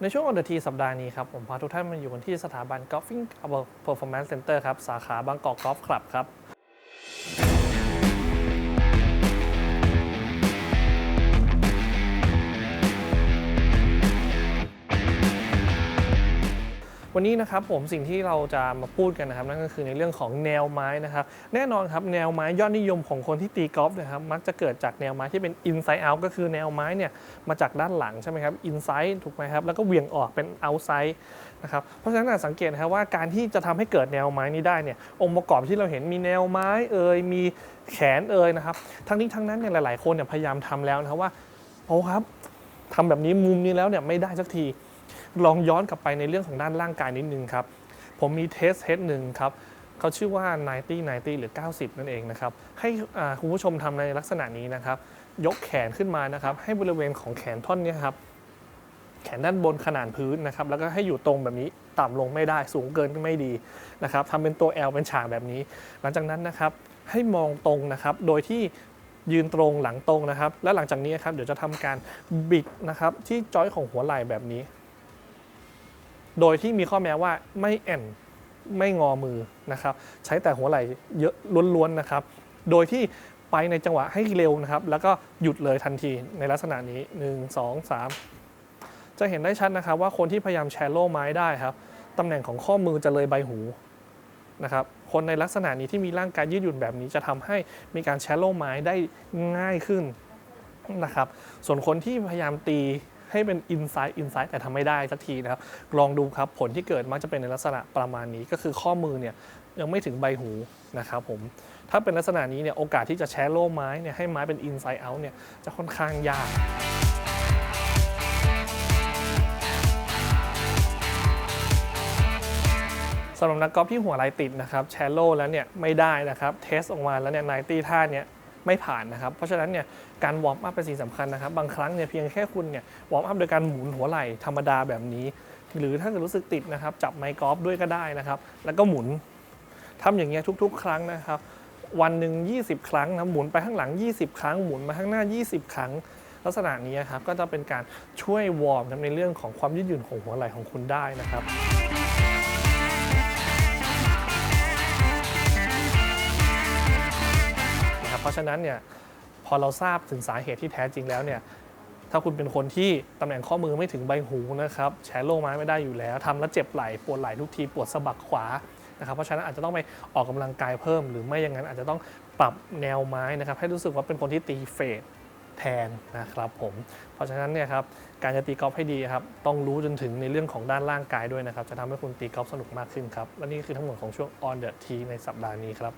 ในช่วงอันดทีสัปดาห์นี้ครับ ผมพาทุกท่านมาอยู่กันที่สถาบัน Golfing Performance Center ครับ สาขาบางกอกกอล์ฟคลับครับ วันนี้นะครับผมสิ่งที่เราจะมาพูดกันนะครับนั่นก็คือในเรื่องของแนวไม้นะครับแน่นอนครับแนวไม้ยอดนิยมของคนที่ตีกอล์ฟนะครับมักจะเกิดจากแนวไม้ที่เป็น inside out ก็คือแนวไม้เนี่ยมาจากด้านหลังใช่ไหมครับ inside ถูกไหมครับแล้วก็เหวี่ยงออกเป็น outside นะครับเพราะฉะนั้นสังเกตนะครับว่าการที่จะทำให้เกิดแนวไม้นี้ได้เนี่ยองค์ประกอบที่เราเห็นมีแนวไม้เอ่ยมีแขนเอ่ยนะครับทั้งนี้ทั้งนั้นเนี่ยหลาย ๆ คนเนี่ยพยายามทำแล้วนะครับว่าโอ้ครับทำแบบนี้มุมนี้แล้วเนี่ยไม่ได้สักที ลองย้อนกลับไปในเรื่องของด้านร่างกายนิดนึงครับ ผมมีเทสเทสหนึ่งครับเขาชื่อว่า 90 90 หรือ 90 นั่นเองนะครับ ให้คุณผู้ชมทำในลักษณะนี้นะครับ ยกแขนขึ้นมานะครับ ให้บริเวณของแขนท่อนนี้ครับ แขนด้านบนขนานพื้นนะครับ แล้วก็ให้อยู่ตรงแบบนี้ ต่ำลงไม่ได้ สูงเกินก็ไม่ดีนะครับทำเป็นตัว L เป็นฉากแบบนี้ หลังจากนั้นนะครับ ให้มองตรงนะครับ โดยที่ยืนตรงหลังตรงนะครับ และหลังจากนี้ครับ เดี๋ยวจะทำการบิดนะครับที่จอยของหัวไหล่แบบนี้ โดยที่มีข้อแม้ว่าไม่แอนไม่งอมือนะครับ ใช้แต่หัวไหล่เยอะล้วนๆนะครับ โดยที่ไปในจังหวะให้เร็วนะครับ แล้วก็หยุดเลยทันทีในลักษณะนี้ 1 2 3 จะเห็นได้ชัดนะครับ ว่าคนที่พยายามแชร์โล่ไม้ได้ครับตำแหน่งของข้อมือจะเลยใบหูนะครับ คนในลักษณะนี้ที่มีร่างกายยืดหยุ่นแบบนี้จะทำให้มีการแชร์โล่ไม้ได้ง่ายขึ้นนะครับ ส่วนคนที่พยายามตี ให้เป็น inside inside แต่ทำไม่ได้สักทีนะครับ ลองดูครับผลที่เกิดมักจะเป็นในลักษณะประมาณนี้ ก็คือข้อมือเนี่ยยังไม่ถึงใบหูนะครับผมถ้าเป็นลักษณะนี้เนี่ยโอกาสที่จะแชร์โล่ไม้เนี่ยให้ไม้เป็น inside out เนี่ยจะค่อนข้างยากสำหรับนักกอล์ฟที่หัวไหลติดนะครับแชโลแล้วเนี่ยไม่ได้นะครับ เทสออกมาแล้วเนี่ยไนตี้ท่าเนี่ย ไม่ผ่านนะครับ เพราะฉะนั้นเนี่ยการวอร์มอัพเป็นสิ่งสำคัญนะครับ บางครั้งเนี่ยเพียงแค่คุณเนี่ยวอร์มอัพโดยการหมุนหัวไหล่ธรรมดาแบบนี้ หรือถ้าเกิดรู้สึกติดนะครับ จับไมค์กอล์ฟด้วยก็ได้นะครับ แล้วก็หมุนทำอย่างเงี้ยทุก ๆ ครั้งนะครับ วันหนึ่ง20 ครั้งนะหมุนไปข้างหลัง 20 ครั้งหมุนมาข้างหน้า 20 ครั้งลักษณะนี้ครับก็จะเป็นการช่วยวอร์มในเรื่องของความยืดหยุ่นของหัวไหล่ของคุณได้นะครับ รับเพราะฉะนั้นเนี่ยพอเราทราบถึงสาเหตุที่แท้จริงแล้วเนี่ยถ้าคุณเป็นคนที่ตำแหน่งข้อมือไม่ถึงใบหูนะครับแฉโลไม้ไม่ได้อยู่แล้วทำแล้วเจ็บไหล่ปวดไหล่ทุกทีปวดสะบักขวานะครับเพราะฉะนั้นอาจจะต้องไปออกกำลังกายเพิ่ม หรือไม่อย่างนั้นอาจจะต้องปรับแนวไม้นะครับให้รู้สึกว่าเป็นคนที่ตีเฟดแทนนะครับผม เพราะฉะนั้นเนี่ยครับการจะตีกอล์ฟให้ดีครับต้องรู้จนถึงในเรื่องของด้านร่างกายด้วยนะครับจะทำให้คุณตีกอล์ฟสนุกมากขึ้นครับและนี่คือทั้งหมดของช่วง on the tee ในสัปดาห์นี้ครับ